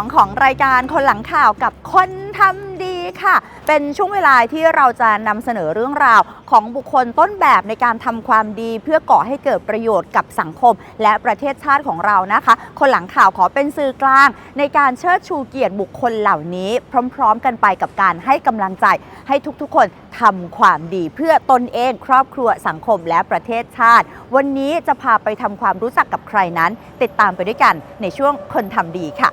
2 ของรายการคนหลังข่าวกับคนทำดีค่ะ เป็นช่วงเวลาที่เราจะนำเสนอเรื่องราวของบุคคลต้นแบบในการทำความดีเพื่อก่อให้เกิดประโยชน์กับสังคม และประเทศชาติของเรานะคะ คนหลังข่าวขอเป็นสื่อกลาง ในการเชิดชูเกียรติบุคคลเหล่านี้ พร้อม ๆ กันไปกับการให้กำลังใจให้ทุกๆ คนทำความดีเพื่อตนเองครอบครัวสังคมและประเทศชาติ วันนี้จะพาไปทำความรู้จักกับใครนั้น ติดตามไปด้วยกันในช่วงคนทำดีค่ะ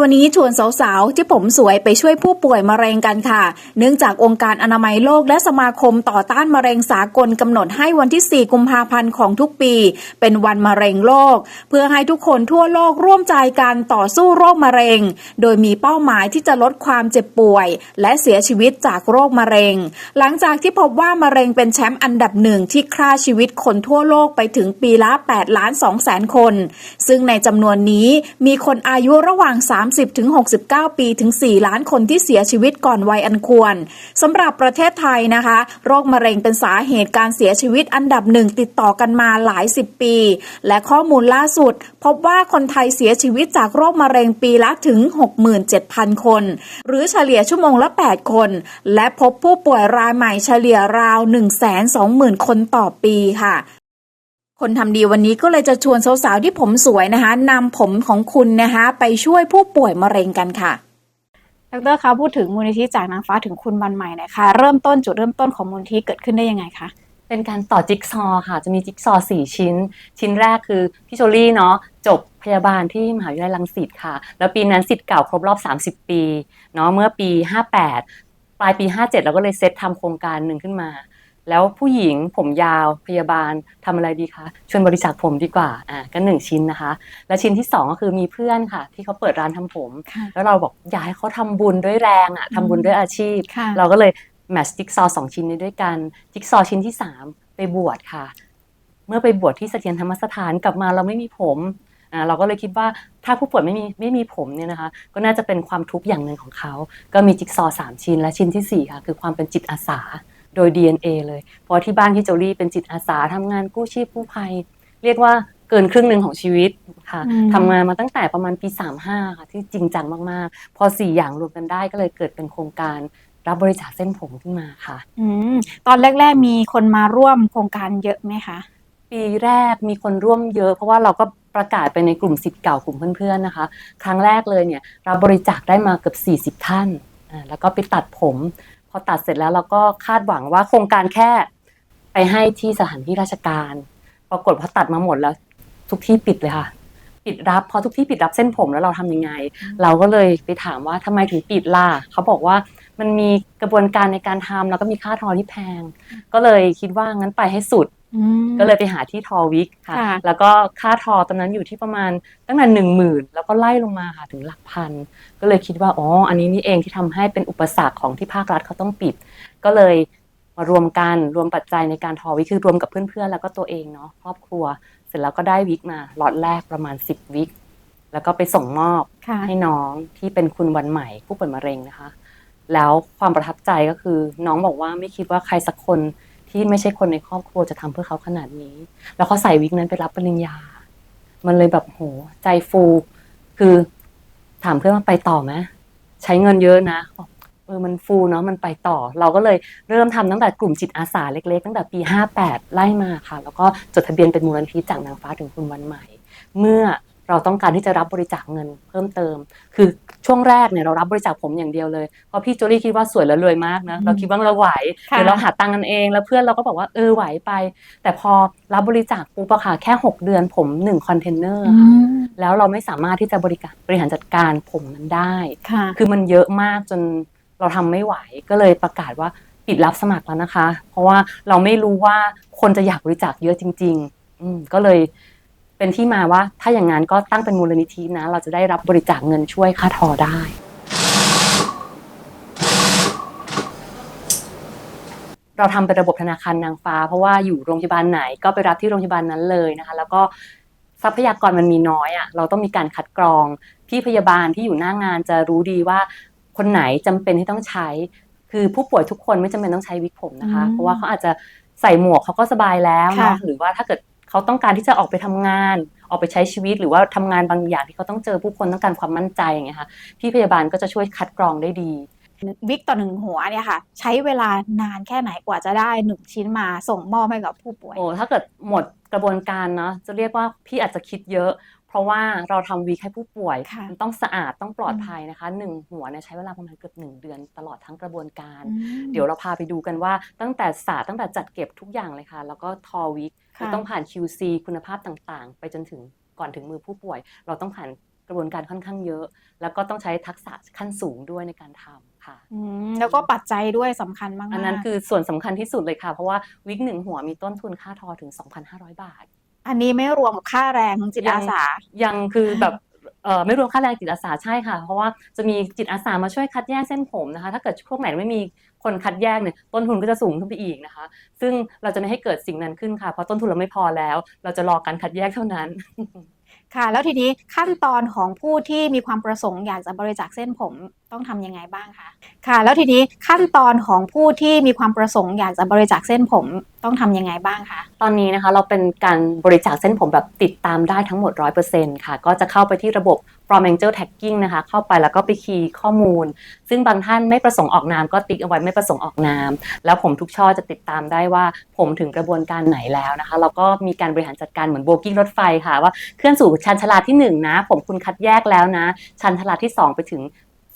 วันนี้ชวนสาวๆ ที่ผมสวยไปช่วยผู้ป่วยมะเร็งกันค่ะ เนื่องจากองค์การอนามัยโลกและสมาคมต่อต้านมะเร็งสากลกำหนดให้วันที่ 4 กุมภาพันธ์ของทุกปี เป็นวันมะเร็งโลก เพื่อให้ทุกคนทั่วโลกร่วมใจกันต่อสู้โรคมะเร็ง โดยมีเป้าหมายที่จะลดความเจ็บป่วย และเสียชีวิตจากโรคมะเร็ง หลังจากที่พบว่ามะเร็งเป็นแชมป์อันดับหนึ่งที่ฆ่าชีวิตคนทั่วโลกไปถึงปีละ8ล้าน2แสนคน ซึ่งในจำนวนนี้มีคนอายุระหว่าง 3 30-69 ปีถึง 4 ล้านคนที่เสียชีวิตก่อนวัยอันควรสำหรับประเทศไทยนะคะ โรคมะเร็งเป็นสาเหตุการเสียชีวิตอันดับหนึ่งติดต่อกันมาหลาย 10 ปี และข้อมูลล่าสุด พบว่าคนไทยเสียชีวิตจากโรคมะเร็งปีละถึง 67,000 คน หรือเฉลี่ยชั่วโมงละ 8 คน และพบผู้ป่วยรายใหม่เฉลี่ยราว 120,000 คนต่อปีค่ะ คนทำดีวันนี้ก็เลยจะชวนสาวๆที่ผมสวยนะคะนำผมของคุณนะคะ ไปช่วยผู้ป่วยมะเร็งกันค่ะดรคะพูดถึงมูลนิธิจากนางฟ้าถึงคุณวันใหม่หนะคะเริ่มต้นจุดเริ่มต้นของมูลนิธิเกิดขึ้นได้ยังไงคะเป็นการต่อจิ๊กซอว์ค่ะจะมีจิ๊กซอว์สี่ชิ้น ชิ้นแรกคือพี่โจลี่เนาะจบพยาบาลที่มหาวิทยาลัยรังสิตค่ะ แล้วปีนั้นสิทธิ์เก่าครบรอบ 30 ปีเนาะเมื่อปี 58 ปลายปี 57 เราก็เลยเซตทำโครงการหนึ่งขึ้นมา แล้วผู้หญิงผมยาวพยาบาลทำอะไรดีคะชวนบริจาคผมดีกว่าอ่าก็หนึ่งชิ้นนะคะ และชิ้นที่สองก็คือมีเพื่อนค่ะ ที่เขาเปิดร้านทำผมค่ะแล้วเราบอกอยากให้เขาทำบุญด้วยแรงอะทำบุญด้วยอาชีพค่ะเราก็เลยแมทช์จิ๊กซอว์สองชิ้นนี้ด้วยกันจิ๊กซอว์ชิ้นที่ 3 ไปบวชค่ะ เมื่อไปบวชที่เสถียรธรรมสถานกลับมาเราไม่มีผมอ่าเราก็เลยคิดว่าถ้าผู้ป่วยไม่มีไม่มีผมเนี่ยนะคะ ก็น่าจะเป็นความทุกข์อย่างหนึ่งของเขา ก็มีจิ๊กซอว์สามชิ้นและชิ้นที่4ค่ะคือความเป็นจิตอาสา โดย DNA เลยเพราะที่บ้านพี่โจลี่เป็นจิตอาสาทำงานกู้ชีพกู้ภัย เรียกว่าเกินครึ่งหนึ่งของชีวิตค่ะอืมทำงานมาตั้งแต่ประมาณปี 35 ค่ะที่จริงจังมากๆ พอ 4 อย่างรวมกันได้ก็เลยเกิดเป็นโครงการรับบริจาคเส้นผมขึ้นมาค่ะอืมตอนแรก ๆ มีคนมาร่วมโครงการเยอะไหมคะ ปีแรกมีคนร่วมเยอะ เพราะว่าเราก็ประกาศไปในกลุ่มสิทธิ์เก่ากลุ่มเพื่อนๆนะคะ ครั้งแรกเลยเนี่ยรับบริจาคได้มาเกือบ40 ท่านอ่าแล้วก็ไปตัดผมพ อตัดเสร็จแล้วเราก็คาดหวังว่าโครงการแค่ไปให้ที่สถานที่ราชการ ปรากฏพอตัดมาหมดแล้ว ทุกที่ปิดเลยค่ะ ปิดรับพอทุกที่ปิดรับเส้นผมแล้วเราทำยังไง เราก็เลยไปถามว่าทำไมถึงปิดล่ะเขาบอกว่ามันมีกระบวนการในการทำแล้วก็มีค่าทอที่แพง ก็เลยคิดว่างั้นไปให้สุดอืม ก็เลยไปหาที่ทอวิกค่ะค่ะ แล้วก็ค่าทอตอนนั้นอยู่ที่ประมาณตั้งแต่หนึ่งหมื่นแล้วก็ไล่ลงมาค่ะถึงหลักพัน ก็เลยคิดว่า อ๋อ อันนี้นี่เองที่ทำให้เป็นอุปสรรคของที่ภาครัฐเขาต้องปิด ก็เลยมารวมกันรวมปัจจัยในการทอวิกคือรวมกับเพื่อนๆ แล้วก็ตัวเองเนาะครอบครัว เสร็จแล้วก็ได้วิกมาล็อตแรกประมาณ 10 วิก แล้วก็ไปส่งมอบค่ะให้น้องที่เป็นคุณวันใหม่ผู้ป่วยมะเร็งนะคะ แล้วความประทับใจก็คือน้องบอกว่าไม่คิดว่าใครสักคน ที่ไม่ใช่คนในครอบครัวจะทำเพื่อเขาขนาดนี้ แล้วเขาใส่วิกนั้นไปรับปริญญา มันเลยแบบโหใจฟู คือถามเพื่อนว่าไปต่อไหมใช้เงินเยอะนะบอกเออมันฟูเนาะมันไปต่อ เราก็เลยเริ่มทำตั้งแต่กลุ่มจิตอาสาเล็ก ๆ ตั้งแต่ปี 58 ไล่มาค่ะ แล้วก็จดทะเบียนเป็นมูลนิธิจากนางฟ้าถึงคุณวันใหม่ เมื่อ เราต้องการที่จะรับบริจาคเงินเพิ่มเติม คือช่วงแรกเนี่ยเรารับบริจาคผมอย่างเดียวเลย เพราะพี่โจลี่คิดว่าสวยและรวยมากนะเราคิดว่าเราไหวค่ะเดี๋ยวเราหาตังค์กันเองแล้วเพื่อนเราก็บอกว่าเออไหวไป แต่พอรับบริจาคปุ๊บอะค่ะแค่ 6 เดือนผม1คอนเทนเนอร์อืค่ะมแล้วเราไม่สามารถที่จะบริการบริหารจัดการผมนั้นได้ค่ะคือมันเยอะมากจนเราทำไม่ไหวก็เลยประกาศว่าปิดรับสมัครแล้วนะคะ เพราะว่าเราไม่รู้ว่าคนจะอยากบริจาคเยอะจริง ๆ อืมก็เลย เป็นที่มาว่าถ้าอย่างนั้นก็ตั้งเป็นมูลนิธินะ เราจะได้รับบริจาคเงินช่วยค่าทอได้ เราทำเป็นระบบธนาคารนางฟ้า เพราะว่าอยู่โรงพยาบาลไหนก็ไปรับที่โรงพยาบาลนั้นเลยนะคะ แล้วก็ทรัพยากรมันมีน้อยอะ่ะเราต้องมีการคัดกรองพี่พยาบาลที่อยู่หน้างานจะรู้ดีว่า คนไหนจำเป็นที่ต้องใช้ คือผู้ป่วยทุกคนไม่จำเป็นต้องใช้วิกผมนะคะอืมเพราะว่าเขาอาจจะใส่หมวกเขาก็สบายแล้วเนาะค่ะหรือว่าถ้าเกิด เขาต้องการที่จะออกไปทำงาน ออกไปใช้ชีวิตหรือว่าทำงานบางอย่างที่เขาต้องเจอผู้คนต้องการความมั่นใจอย่างเงี้ยค่ะพี่พยาบาลก็จะช่วยคัดกรองได้ดีวิกต่อหนึ่งหัวเนี่ยค่ะ ใช้เวลานานแค่ไหนกว่าจะได้หนึ่งชิ้นมาส่งมอบให้กับผู้ป่วยโอ้ถ้าเกิดหมดกระบวนการเนาะจะเรียกว่าพี่อาจจะคิดเยอะ เพราะว่าเราทำวีคให้ผู้ป่วยค่ะมันต้องสะอาดต้องปลอดภัยนะคะหนึ่งหัวเนี่ยใช้เวลาประมาณเกือบหนึ่งเดือนตลอดทั้งกระบวนการ เดี๋ยวเราพาไปดูกันว่าตั้งแต่ศาสตร์ตั้งแต่จัดเก็บทุกอย่างเลยค่ะ แล้วก็ทอวิก ค่ะเราต้องผ่าน QC คุณภาพต่างๆ ไปจนถึงก่อนถึงมือผู้ป่วย เราต้องผ่านกระบวนการค่อนข้างเยอะ แล้วก็ต้องใช้ทักษะขั้นสูงด้วยในการทำค่ะอืมแล้วก็ปัจจัยด้วยสำคัญมากๆอันนั้นคือส่วนสำคัญที่สุดเลยค่ะ เพราะว่าวิกหนึ่งหัวมีต้นทุนค่าทอถึง 2,500 บาท อันนี้ไม่รวมกับค่าแรงของจิตอาสา ยังคือแบบเอ่อไม่รวมค่าแรงจิตอาสาใช่ค่ะ เพราะว่าจะมีจิตอาสามาช่วยคัดแยกเส้นผมนะคะ ถ้าเกิดช่วงไหนไม่มี คนคัดแยกเนี่ยต้นทุนก็จะสูงขึ้นไปอีกนะคะ ซึ่งเราจะไม่ให้เกิดสิ่งนั้นขึ้นค่ะ เพราะต้นทุนเราไม่พอแล้ว เราจะรอการคัดแยกเท่านั้นค่ะ แล้วทีนี้ขั้นตอนของผู้ที่มีความประสงค์อยากจะบริจาคเส้นผมต้องทำยังไงบ้างคะค่ะ แล้วทีนี้ขั้นตอนของผู้ที่มีความประสงค์อยากจะบริจาคเส้นผมต้องทำยังไงบ้างคะตอนนี้นะคะเราเป็นการบริจาคเส้นผมแบบติดตามได้ทั้งหมด 100%ค่ะ ก็จะเข้าไปที่ระบบ From Angel Tagging นะคะ เข้าไปแล้วก็ไปคีย์ข้อมูล ซึ่งบางท่านไม่ประสงค์ออกนามก็ติ๊กเอาไว้ไม่ประสงค์ออกนาม แล้วผมทุกช่อจะติดตามได้ว่าผมถึงกระบวนการไหนแล้วนะคะ เราก็มีการบริหารจัดการเหมือนโบกิ้งรถไฟค่ะ ว่าเคลื่อนสู่ชันชลาที่1นะ ผมคุณคัดแยกแล้วนะ ชันชลาที่ 2 ไปถึง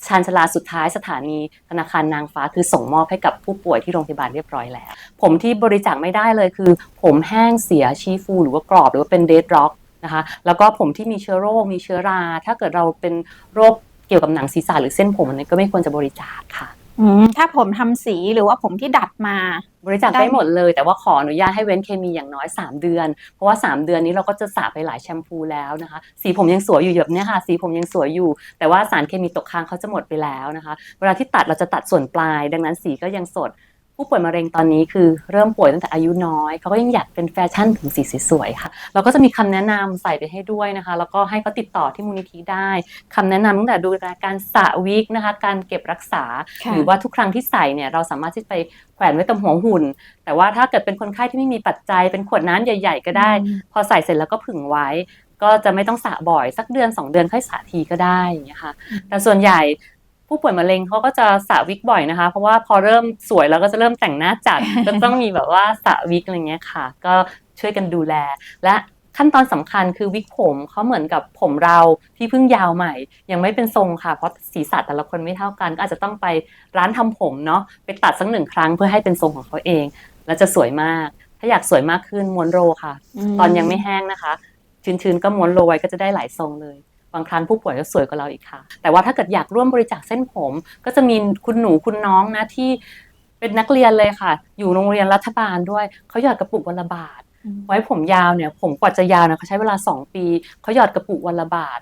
ชันชลาสุดท้ายสถานีธนาคารนางฟ้าคือส่งมอบให้กับผู้ป่วยที่โรงพยาบาลเรียบร้อยแล้ว ผมที่บริจาคไม่ได้เลยคือ ผมแห้งเสียชี้ฟู หรือว่ากรอบหรือว่าเป็นเดดร็อก นะคะแล้วก็ผมที่มีเชื้อโรคมีเชื้อรา ถ้าเกิดเราเป็นโรคเกี่ยวกับหนังศีรษะหรือเส้นผมอันนี้ก็ไม่ควรจะบริจาคค่ะอืมถ้าผมทำสีหรือว่าผมที่ดัดมา บริจาคได้ได้หมดเลย แต่ว่าขออนุญาตให้เว้นเคมีอย่างน้อย 3 เดือน เพราะว่า 3 เดือนนี้เราก็จะสระไปหลายแชมพูแล้วนะคะ สีผมยังสวยอยู่แบบเนี้ยค่ะ สีผมยังสวยอยู่ แต่ว่าสารเคมีตกค้างเขาจะหมดไปแล้วนะคะ เวลาที่ตัดเราจะตัดส่วนปลาย ดังนั้นสีก็ยังสด ผู้ป่วยมะเร็งตอนนี้คือเริ่มป่วยตั้งแต่อายุน้อย เขาก็ยังอยากเป็นแฟชั่นถึงสีสวยๆค่ะ เราก็จะมีคำแนะนำใส่ไปให้ด้วยนะคะ แล้วก็ให้เขาติดต่อที่มูลนิธิได้คำแนะนำตั้งแต่ดูแลการสระวิกนะคะ การเก็บรักษาค่ะหรือว่าทุกครั้งที่ใส่เนี่ยเราสามารถที่จะไปแขวนไว้ตรงหัวหุ่น แต่ว่าถ้าเกิดเป็นคนไข้ที่ไม่มีปัจจัย เป็นขวดน้ำใหญ่ ๆ ก็ได้อืมพอใส่เสร็จแล้วก็ผึ่งไว้ก็จะไม่ต้องสระบ่อยสักเดือน 2 เดือนค่อยสระทีก็ได้อย่างเงี้ยค่ะแต่ส่วนใหญ่ ผู้ป่วยมะเร็งเขาก็จะสระวิกบ่อยนะคะ เพราะว่าพอเริ่มสวยแล้วก็จะเริ่มแต่งหน้าจัดก็ต้องมีแบบว่าสระวิกอะไรเงี้ยค่ะ ก็ช่วยกันดูแล และขั้นตอนสำคัญคือวิกผมเขาเหมือนกับผมเราที่เพิ่งยาวใหม่ ยังไม่เป็นทรงค่ะ เพราะศีรษะแต่ละคนไม่เท่ากันก็อาจจะต้องไปร้านทำผมเนาะไปตัดสักหนึ่งครั้งเพื่อให้เป็นทรงของเขาเอง แล้วจะสวยมาก ถ้าอยากสวยมากขึ้นม้วนโรค่ะ ตอนยังไม่แห้งนะคะชื้นๆก็ม้วนโรไว้ก็จะได้หลายทรงเลย บางครั้งผู้ป่วยก็สวยกว่าเราอีกค่ะ แต่ว่าถ้าเกิดอยากร่วมบริจาคเส้นผม ก็จะมีคุณหนูคุณน้องนะที่เป็นนักเรียนเลยค่ะ อยู่โรงเรียนรัฐบาลด้วยเขาหยอดกระปุกวันละบาทอืมไว้ผมยาวเนี่ย ผมกว่าจะยาวเนี่ยเขาใช้เวลา 2 ปีเขาหยอดกระปุกวันละบาท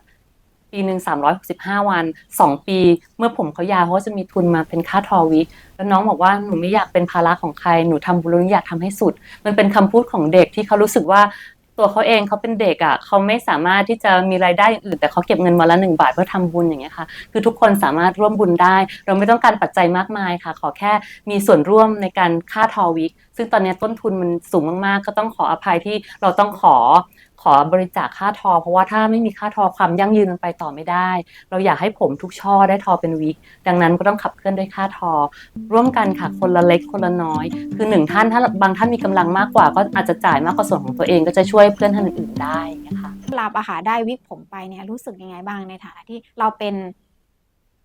ปีหนึ่ง365วัน2ปี เมื่อผมเขายาวเขาก็จะมีทุนมาเป็นค่าทอวิกแล้วน้องบอกว่าหนูไม่อยากเป็นภาระของใครหนูทำบุญแล้วหนูอยากทำให้สุด มันเป็นคำพูดของเด็กที่เขารู้สึกว่า ตัวเขาเองเขาเป็นเด็กอะเขาไม่สามารถที่จะมีรายได้อื่น แต่เขาเก็บเงินมาละหนึ่งบาทเพื่อทำบุญอย่างเงี้ยค่ะ คือทุกคนสามารถร่วมบุญได้ เราไม่ต้องการปัจจัยมากมายค่ะ ขอแค่มีส่วนร่วมในการค่าทอวิก ซึ่งตอนนี้ต้นทุนมันสูงมากๆ ก็ต้องขออภัยที่เราต้องขอ ขอบริจาคค่าทอ เพราะว่าถ้าไม่มีค่าทอความยั่งยืนมันไปต่อไม่ได้ เราอยากให้ผมทุกช่อได้ทอเป็นวิก ดังนั้นก็ต้องขับเคลื่อนด้วยค่าทอ ร่วมกันค่ะคนละเล็กคนละน้อย คือหนึ่งท่านถ้าบางท่านมีกำลังมากกว่า ก็อาจจะจ่ายมากกว่าส่วนของตัวเองก็จะช่วยเพื่อนท่านอื่นๆได้นะคะลาปอาหารได้วิกผมไปเนี่ยรู้สึกยังไงบ้างในฐานะที่เราเป็น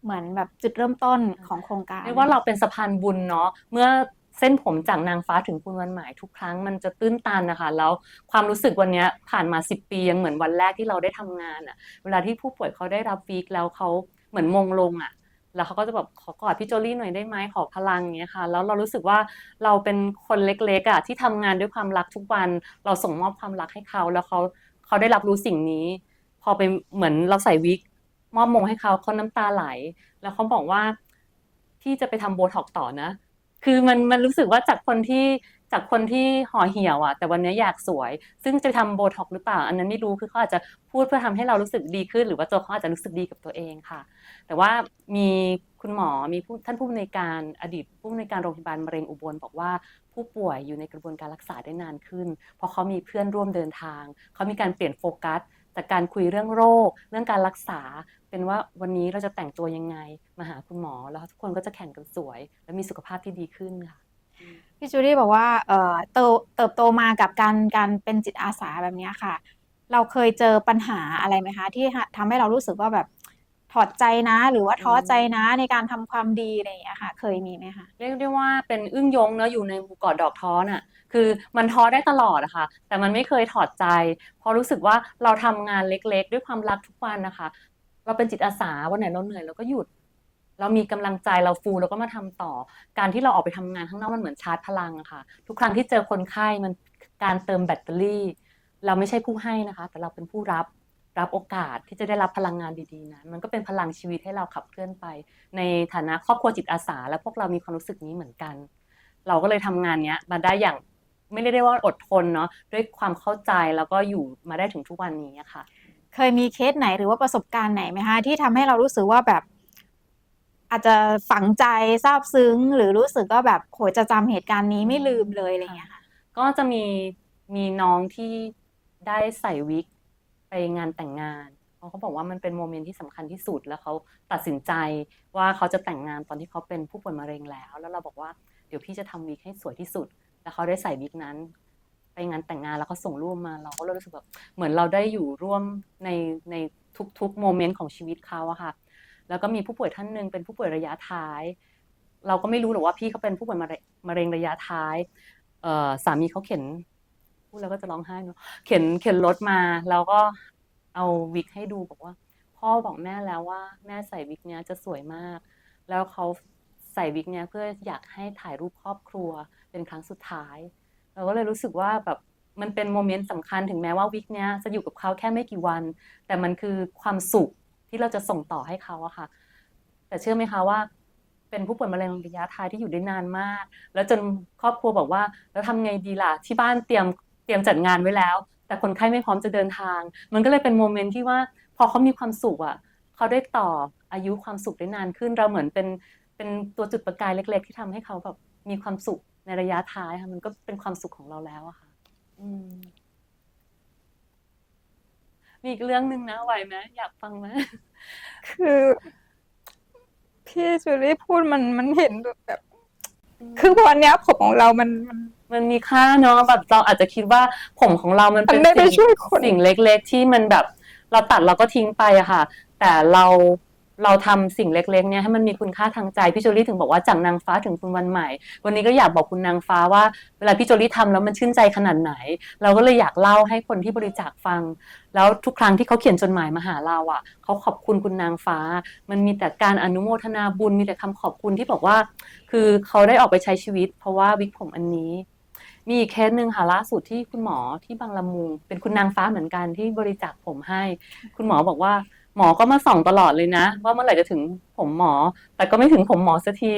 เหมือนแบบจุดเริ่มต้นของโครงการเรียกว่าเราเป็นสะพานบุญเนาะเมื่อ เส้นผมจากนางฟ้าถึงคุณวันหมายทุกครั้งมันจะตื้นตันนะคะ แล้วความรู้สึกวันนี้ผ่านมา 10 ปียังเหมือนวันแรกที่เราได้ทำงานอะ่ะ เวลาที่ผู้ป่วยเขาได้รับวีคแล้วเขาเหมือนมงลงอะ่ะแล้วเขาก็จะแบบขอกอดพี่โจลี่หน่อยได้ไหมขอพลังอย่างเงี้ยค่ะ แล้วเรารู้สึกว่าเราเป็นคนเล็กๆอะ่ะที่ทำงานด้วยความรักทุกวัน เราส่งมอบความรักให้เขาแล้วเขาเขาได้รับรู้สิ่งนี้ พอไปเหมือนเราใส่วิกมอบมงให้เขาเขาน้ำตาไหล แล้วเขาบอกว่าพี่จะไปทำโบท็อกซ์ต่อนะ คือมันมันรู้สึกว่าจากคนที่จากคนที่ห่อเหี่ยวอะแต่วันนี้อยากสวย ซึ่งจะทำโบท็อกหรือเปล่า อันนั้นไม่รู้คือเขาอาจจะพูดเพื่อทำให้เรารู้สึกดีขึ้น หรือว่าตัวเขาอาจจะรู้สึกดีกับตัวเองค่ะ แต่ว่ามีคุณหมอมีผู้ท่านผู้อำนวยการอดีตผู้อำนวยการโรงพยาบาลมะเร็งอุบลบอกว่าผู้ป่วยอยู่ในกระบวนการรักษาได้นานขึ้น เพราะเขามีเพื่อนร่วมเดินทาง เขามีการเปลี่ยนโฟกัสจากการคุยเรื่องโรค เรื่องการรักษา เป็นว่าวันนี้เราจะแต่งตัวยังไงมาหาคุณหมอแล้วทุกคนก็จะแข่งกันสวย และมีสุขภาพที่ดีขึ้นค่ะพี่จูดี้บอกว่าเอ่อเติบเติบโตมากับการการเป็นจิตอาสาแบบเนี้ยค่ะ เราเคยเจอปัญหาอะไรไหมคะ ที่ทำให้เรารู้สึกว่าแบบถอดใจนะ หรือว่าท้อใจนะในการทำความดีอะไรอย่างเงี้ยค่ะ เคยมีไหมคะเรียกได้ว่าเป็นอึ้งยงเนอะอยู่ในหมู่เกาะดอกท้อน่ะ คือมันท้อได้ตลอดอะค่ะแต่มันไม่เคยถอดใจ เพราะรู้สึกว่าเราทำงานเล็กๆ ด้วยความรักทุกวันนะคะ เราเป็นจิตอาสาวันไหนเราเหนื่อยเราก็หยุด เรามีกำลังใจเราฟูเราก็มาทำต่อ การที่เราออกไปทำงานข้างนอกมันเหมือนชาร์จพลังอะค่ะ ทุกครั้งที่เจอคนไข้มันการเติมแบตเตอรี่ เราไม่ใช่ผู้ให้นะคะ แต่เราเป็นผู้รับรับโอกาสที่จะได้รับพลังงานดีๆนั้นมันก็เป็นพลังชีวิตให้เราขับเคลื่อนไป ในฐานะครอบครัวจิตอาสา และพวกเรามีความรู้สึกนี้เหมือนกัน เราก็เลยทำงานเนี้ยมาได้อย่างไม่ได้เรียกว่าอดทนเนาะด้วยความเข้าใจแล้วก็อยู่มาได้ถึงทุกวันนี้อะค่ะ เคยมีเคสไหนหรือว่าประสบการณ์ไหนไหมคะที่ทำให้เรารู้สึกว่าแบบ อาจจะฝังใจซาบซึ้ง หรือรู้สึกว่าแบบโหยจะจำเหตุการณ์นี้ไม่ลืมเลยอะไรอย่างเงี้ยค่ะก็จะมีมีน้องที่ได้ใส่วิกไปงานแต่งงานเพราเขาบอกว่ามันเป็นโมเมนต์ที่สำคัญที่สุดแล้วเขาตัดสินใจว่าเขาจะแต่งงานตอนที่เขาเป็นผู้ป่วยมะเร็งแล้ว แล้วเราบอกว่าเดี๋ยวพี่จะทำวิกให้สวยที่สุด แล้วเขาได้ใส่วิกนั้น ไปงานแต่งงานแล้วเขาส่งรูปมาเราก็รู้สึกแบบเหมือนเราได้อยู่ร่วมในในทุกๆโมเมนต์ของชีวิตเขาอะค่ะ แล้วก็มีผู้ป่วยท่านหนึ่งเป็นผู้ป่วยระยะท้าย เราก็ไม่รู้หรอกว่าพี่เขาเป็นผู้ป่วยมะเร็งระยะท้ายเสามีเขาเข็นพูดแล้วก็จะร้องไห้เนาะเข็นเข็นรถมาแล้วก็เอาวิกให้ดูบอกว่า พ่อบอกแม่แล้วว่า แม่ใส่วิกเนี้ยจะสวยมาก แล้วเขาใส่วิกเนี้ยเพื่ออยากให้ถ่ายรูปครอบครัวเป็นครั้งสุดท้าย เราก็เลยรู้สึกว่าแบบมันเป็นโมเมนต์สำคัญถึงแม้ว่าวิกเนี้ยจะอยู่กับเขาแค่ไม่กี่วัน แต่มันคือความสุขที่เราจะส่งต่อให้เขาอะค่ะ แต่เชื่อไหมคะว่า เป็นผู้ป่วยมะเร็งระยะท้ายที่อยู่ได้นานมาก แล้วจนครอบครัวบอกว่า แล้วทำไงดีล่ะที่บ้านเตรียมเตรียมจัดงานไว้แล้ว แต่คนไข้ไม่พร้อมจะเดินทาง มันก็เลยเป็นโมเมนต์ที่ว่าพอเขามีความสุขอะเขาได้ต่ออายุความสุขได้นานขึ้นเราเหมือนเป็นเป็นตัวจุดประกายเล็ก ๆ ที่ทำให้เขาแบบมีความสุข ในระยะท้ายค่ะมันก็เป็นความสุขของเราแล้วอะค่ะอืมมีอีกเรื่องหนึ่งนะไหวไหมอยากฟังไหมคือพี่จูลี่พูดมันมันเห็นแบบคือวันเนี้ยผมของเรามันมันมันมีค่าเนาะแบบเราอาจจะคิดว่าผมของเรามันเป็นมันได้ไปสิ่งช่วยคนสิ่งเล็ก ๆ ที่มันแบบ เราตัดเราก็ทิ้งไปอะค่ะ แต่เรา เราทำสิ่งเล็กๆเนี่ยให้มันมีคุณค่าทางใจพี่โจลี่ถึงบอกว่าจากนางฟ้าถึงคุณวันใหม่ วันนี้ก็อยากบอกคุณนางฟ้าว่าเวลาพี่โจลี่ทำแล้วมันชื่นใจขนาดไหน เราก็เลยอยากเล่าให้คนที่บริจาคฟัง แล้วทุกครั้งที่เขาเขียนจดหมายมาหาเราอะเขาขอบคุณคุณนางฟ้า มันมีแต่การอนุโมทนาบุญมีแต่คำขอบคุณที่บอกว่า คือเขาได้ออกไปใช้ชีวิต เพราะว่าวิกผมอันนี้ มีอีกเคสหนึ่งค่ะล่าสุดที่คุณหมอที่บางละมุงเป็นคุณนางฟ้าเหมือนกันที่บริจาคผมให้ คุณหมอบอกว่า หมอก็มาส่องตลอดเลยนะ ว่าเมื่อไหร่จะถึงผมหมอ แต่ก็ไม่ถึงผมหมอสักที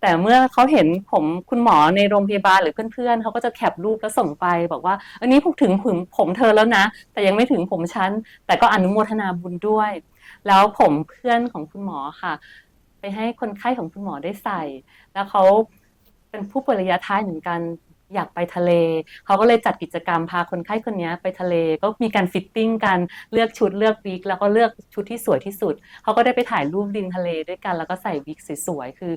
แต่เมื่อเขาเห็นผมคุณหมอในโรงพยาบาลหรือเพื่อนๆเขาก็จะแคปรูปแล้วส่งไป บอกว่า อันนี้พวกถึงผมผมเธอแล้วนะ แต่ยังไม่ถึงผมฉันแต่ก็อนุโมทนาบุญด้วย แล้วผมเพื่อนของคุณหมอค่ะ ไปให้คนไข้ของคุณหมอได้ใส่ แล้วเขาเป็นผู้ป่วยระยะท้ายเหมือนกัน อยากไปทะเล เขาก็เลยจัดกิจกรรมพาคนไข้คนนี้ไปทะเล ก็มีการฟิตติ้งกันเลือกชุดเลือกวิกแล้วก็เลือกชุดที่สวยที่สุด เขาก็ได้ไปถ่ายรูปริมทะเลด้วยกัน แล้วก็ใส่วิกสวยๆ คือ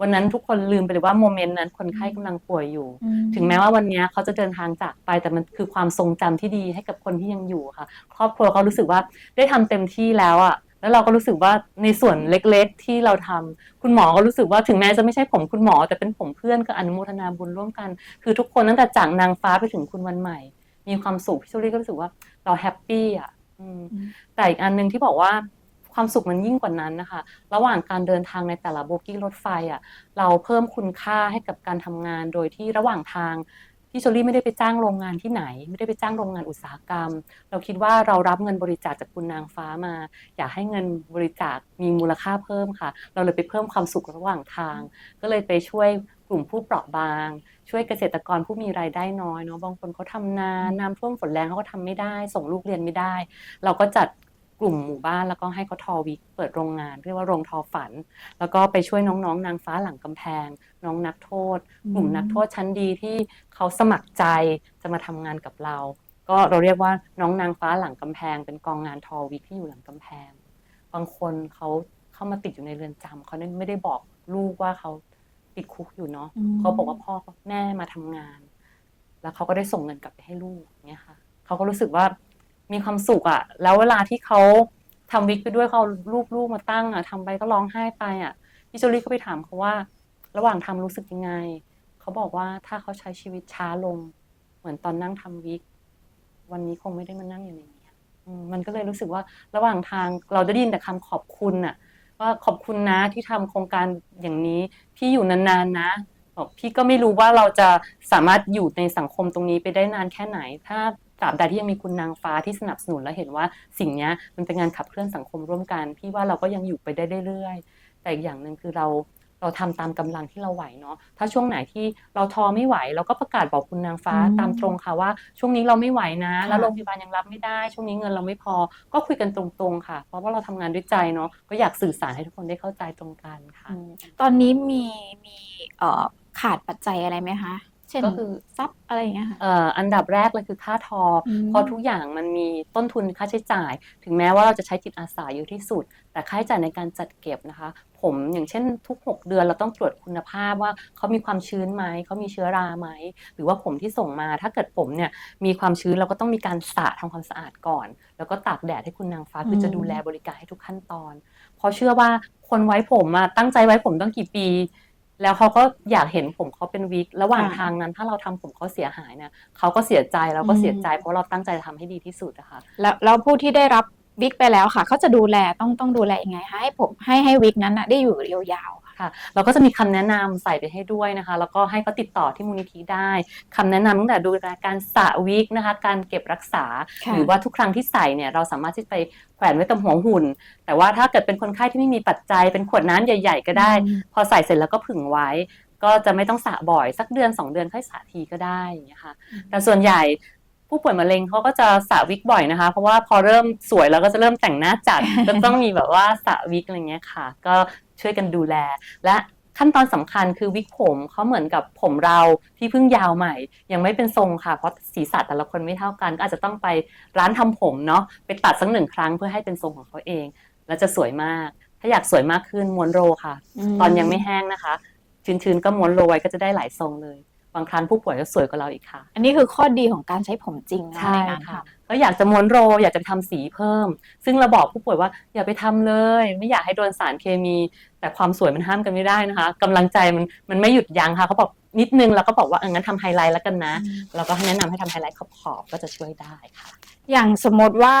วันนั้นทุกคนลืมไปเลยว่าโมเมนต์นั้นคนไข้กำลังป่วยอยู่ ถึงแม้ว่าวันนี้เขาจะเดินทางจากไป แต่มันคือความทรงจำที่ดีให้กับคนที่ยังอยู่ค่ะ ครอบครัวเขารู้สึกว่าได้ทำเต็มที่แล้วอะ แล้วเราก็รู้สึกว่าในส่วนเล็กๆ ที่เราทำคุณหมอก็รู้สึกว่าถึงแม้จะไม่ใช่ผมคุณหมอ แต่เป็นผมเพื่อนก็อนุโมทนาบุญร่วมกัน คือทุกคนตั้งแต่จากนางฟ้าไปถึงคุณวันใหม่ มีความสุขพี่โชลี่ก็รู้สึกว่าเราแฮปปี้อะอืมอืมแต่อีกอันหนึ่งที่บอกว่าความสุขมันยิ่งกว่านั้นนะคะ ระหว่างการเดินทางในแต่ละโบกี้รถไฟอะ เราเพิ่มคุณค่าให้กับการทำงาน โดยที่ระหว่างทาง พี่โชลี่ไม่ได้ไปจ้างโรงงานที่ไหน ไม่ได้ไปจ้างโรงงานอุตสาหกรรม เราคิดว่าเรารับเงินบริจาคจากคุณนางฟ้ามา อยากให้เงินบริจาคมีมูลค่าเพิ่มค่ะ เราเลยไปเพิ่มความสุขระหว่างทาง ก็เลยไปช่วยคุณลุ่มผู้เปราะบาง ช่วยเกษตรกรผู้มีรายได้น้อยเนาะบางคนเขาทำนาน้ำท่วมฝนแรงเขาก็ทำไม่ได้ ส่งลูกเรียนไม่ได้ เราก็จัด กลุ่มหมู่บ้านแล้วก็ให้เขาทอวิกเปิดโรงงาน เรียกว่าโรงทอฝัน แล้วก็ไปช่วยน้องๆ นางฟ้าหลังกำแพง น้องนักโทษ กลุ่มนักโทษชั้นดีที่เขาสมัครใจจะมาทำงานกับเรา ก็เราเรียกว่าน้องนางฟ้าหลังกำแพง เป็นกองงานทอวิกที่อยู่หลังกำแพง บางคนเขาเข้ามาติดอยู่ในเรือนจำเขาไม่ได้บอกลูกว่าเขาติดคุกอยู่เนาะอืมเขาบอกว่าพ่อแม่มาทำงาน แล้วเขาก็ได้ส่งเงินกลับไปให้ลูกอย่างเงี้ยค่ะเขาก็รู้สึกว่า มีความสุขอะแล้วเวลาที่เขาทำวิกไปด้วยเขารูปลูกมาตั้งอะทำไปก็ร้องไห้ไปอะพี่โจลี่ก็ไปถามเขาว่า ระหว่างทำรู้สึกยังไง เขาบอกว่าถ้าเขาใช้ชีวิตช้าลง เหมือนตอนนั่งทำวิก วันนี้คงไม่ได้มานั่งอยู่ในนี้มันก็เลยรู้สึกว่าระหว่างทางเราจะได้ยินแต่คำขอบคุณน่ะ ว่าขอบคุณนะที่ทำโครงการอย่างนี้พี่อยู่นานๆนะบอกพี่ก็ไม่รู้ว่าเราจะสามารถอยู่ในสังคมตรงนี้ไปได้นานแค่ไหน ถ้า ตราบใดที่ยังมีคุณนางฟ้าที่สนับสนุนและเห็นว่าสิ่งเนี้ยมันเป็นงานขับเคลื่อนสังคมร่วมกัน พี่ว่าเราก็ยังอยู่ไปได้เรื่อยๆ แต่อีกอย่างหนึ่งคือเราเราทำตามกำลังที่เราไหวเนาะ ถ้าช่วงไหนที่เราทอไม่ไหว เราก็ประกาศบอกคุณนางฟ้าอืมตามตรงค่ะว่า ช่วงนี้เราไม่ไหวนะค่ะแล้วโรงพยาบาลยังรับไม่ได้ ช่วงนี้เงินเราไม่พอ ก็คุยกันตรงๆค่ะ เพราะว่าเราทำงานด้วยใจเนาะ ก็อยากสื่อสารให้ทุกคนได้เข้าใจตรงกันค่ะอืมตอนนี้มีมีเอ่อขาดปัจจัยอะไรไหมคะ เช่นก็คือทรัพย์อะไรอย่างเงี้ยค่ะเอ่ออันดับแรกเลยคือค่าทออมเพราะทุกอย่างมันมีต้นทุนค่าใช้จ่าย ถึงแม้ว่าเราจะใช้จิตอาสาเยอะที่สุด แต่ค่าใช้จ่ายในการจัดเก็บนะคะ ผมอย่างเช่นทุก 6 เดือนเราต้องตรวจคุณภาพว่าเขามีความชื้นไหมเขามีเชื้อราไหมหรือว่าผมที่ส่งมา ถ้าเกิดผมเนี่ยมีความชื้นเราก็ต้องมีการสระทำความสะอาดก่อน แล้วก็ตากแดดให้คุณนางฟ้าคือจะดูแลบริการให้ทุกขั้นตอน เพราะเชื่อว่าคนไว้ผมอะตั้งใจไว้ผมตั้งกี่ปี แล้วเขาก็อยากเห็นผมเขาเป็นวิกระหว่างค่ะทางนั้น ถ้าเราทำผมเขาเสียหายเนี่ยเขาก็เสียใจเราก็อืมเสียใจ เพราะเราตั้งใจจะทำให้ดีที่สุดนะคะแล้วแล้วผู้ที่ได้รับวิกไปแล้วค่ะเขาจะดูแลต้องต้องดูแลยังไงคะให้ผมให้ให้วิกนั้นนะได้อยู่ยาวๆ ค่ะค่ะ เราก็จะมีคำแนะนำใส่ไปให้ด้วยนะคะ แล้วก็ให้เขาติดต่อที่มูลนิธิได้คำแนะนำตั้งแต่ดูแลการสระวิกนะคะ การเก็บรักษาค่ะหรือว่าทุกครั้งที่ใส่เนี่ยเราสามารถที่ไปแขวนไว้กับหัวหุ่น แต่ว่าถ้าเกิดเป็นคนไข้ที่ไม่มีปัจจัย เป็นขวดน้ำใหญ่ ๆ ก็ได้อืมพอใส่เสร็จแล้วก็ผึ่งไว้ ก็จะไม่ต้องสระบ่อยสักเดือน 2 เดือนค่อยสระทีก็ได้อย่างเงี้ยค่ะแต่ส่วนใหญ่ผู้ป่วยมะเร็งเขาก็จะสระวิกบ่อยนะคะ เพราะว่าพอเริ่มสวยแล้วก็จะเริ่มแต่งหน้าจัดก็ต้องมีแบบว่าสระวิกอะไรเงี้ยค่ะ ก็ ช่วยกันดูแล และขั้นตอนสำคัญคือวิกผมเขาเหมือนกับผมเราที่เพิ่งยาวใหม่ ยังไม่เป็นทรงค่ะ เพราะศีรษะแต่ละคนไม่เท่ากัน ก็อาจจะต้องไปร้านทำผมเนาะไปตัดสักหนึ่งครั้งเพื่อให้เป็นทรงของเขาเอง แล้วจะสวยมาก ถ้าอยากสวยมากขึ้นม้วนโรค่ะ ตอนยังไม่แห้งนะคะ ชื้นๆก็ม้วนโรไว้ก็จะได้หลายทรงเลยบางครั้งผู้ป่วยก็สวยกว่าเราอีกค่ะ อันนี้คือข้อดีของการใช้ผมจริงนะใช่ใน การทค่ะก็อยากจะม้วนโร อยากจะทำสีเพิ่ม ซึ่งเราบอกผู้ป่วยว่าอย่าไปทำเลย ไม่อยากให้โดนสารเคมี แต่ความสวยมันห้ามกันไม่ได้นะคะกำลังใจมันมันไม่หยุดยั้งค่ะเขาบอกนิดนึงเราก็บอกว่าเอองั้นทำไฮไลท์แล้วกันนะำเราก็ให้แนะนำให้ทำไฮไลท์ขอบๆก็จะช่วยได้ค่ะ อย่างสมมติว่า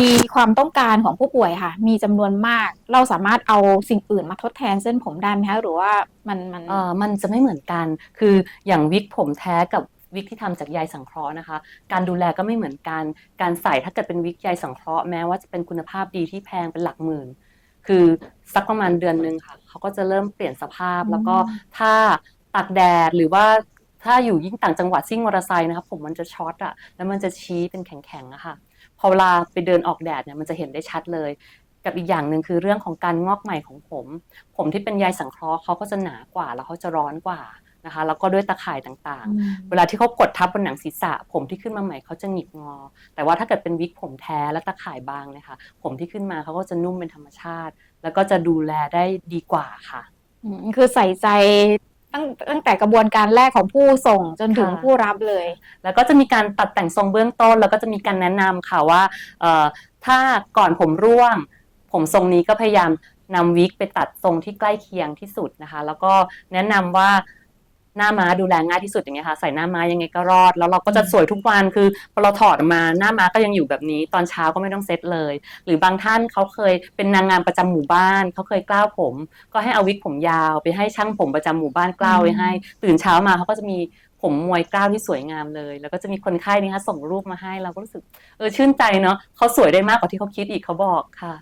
มีความต้องการของผู้ป่วยค่ะ มีจำนวนมากเราสามารถเอาสิ่งอื่นมาทดแทนเส้นผมได้ไหมคะหรือว่ามันมันเอ่อมันจะไม่เหมือนกัน คืออย่างวิกผมแท้กับ วิกที่ทำจากใยสังเคราะห์นะคะ การดูแลก็ไม่เหมือนกัน การใส่ถ้าเกิดเป็นวิกใยสังเคราะห์แม้ว่าจะเป็นคุณภาพดีที่แพงเป็นหลักหมื่น คือสักประมาณเดือนหนึ่งค่ะเขาก็จะเริ่มเปลี่ยนสภาพแล้วก็ถ้าตากแดดหรือว่าถ้าอยู่ยิ่งต่างจังหวัดซิ่งมอเตอร์ไซค์นะคะผมมันจะช็อตอะแล้วมันจะชี้เป็นแข็งๆอะค่ะพอเวลาไปเดินออกแดดเนี่ยมันจะเห็นได้ชัดเลย กับอีกอย่างหนึ่งคือเรื่องของการงอกใหม่ของผม ผมที่เป็นใยสังเคราะห์เขาก็จะหนากว่าแล้วเขาจะร้อนกว่า นะคะแล้วก็ด้วยตะข่ายต่างๆ เวลาที่เขากดทับบนหนังศีรษะ ผมที่ขึ้นมาใหม่เขาจะหงิกงอ แต่ว่าถ้าเกิดเป็นวิกผมแท้และตะข่ายบางเนี่ยค่ะผมที่ขึ้นมาเขาก็จะนุ่มเป็นธรรมชาติ แล้วก็จะดูแลได้ดีกว่าค่ะอืมคือใส่ใจตั้งตั้งแต่กระบวนการแรกของผู้ส่งจนถึงค่ะผู้รับเลย แล้วก็จะมีการตัดแต่งทรงเบื้องต้น แล้วก็จะมีการแนะนำค่ะว่าเอ่อถ้าก่อนผมร่วง ผมทรงนี้ก็พยายามนำวิกไปตัดทรงที่ใกล้เคียงที่สุดนะคะ แล้วก็แนะนำว่า หน้าม้าดูแลง่ายที่สุดอย่างเงี้ยค่ะใส่หน้าม้ายังไงก็รอด แล้วเราก็จะสวยทุกวันคือพอเราถอดออกมาหน้าม้าก็ยังอยู่แบบนี้ ตอนเช้าก็ไม่ต้องเซ็ตเลย หรือบางท่านเขาเคยเป็นนางงามประจำหมู่บ้านเขาเคยกล้าวผม ก็ให้เอาวิกผมยาว ไปให้ช่างผมประจำหมู่บ้านกล้าวไว้ให้ ตื่นเช้ามาเขาก็จะมีผมมวยกล้าวที่สวยงามเลย แล้วก็จะมีคนไข้นี่คะส่งรูปมาให้เราก็รู้สึกเออชื่นใจเนาะเขาสวยได้มากกว่าที่เขาคิดอีกเขาบอกค่ะ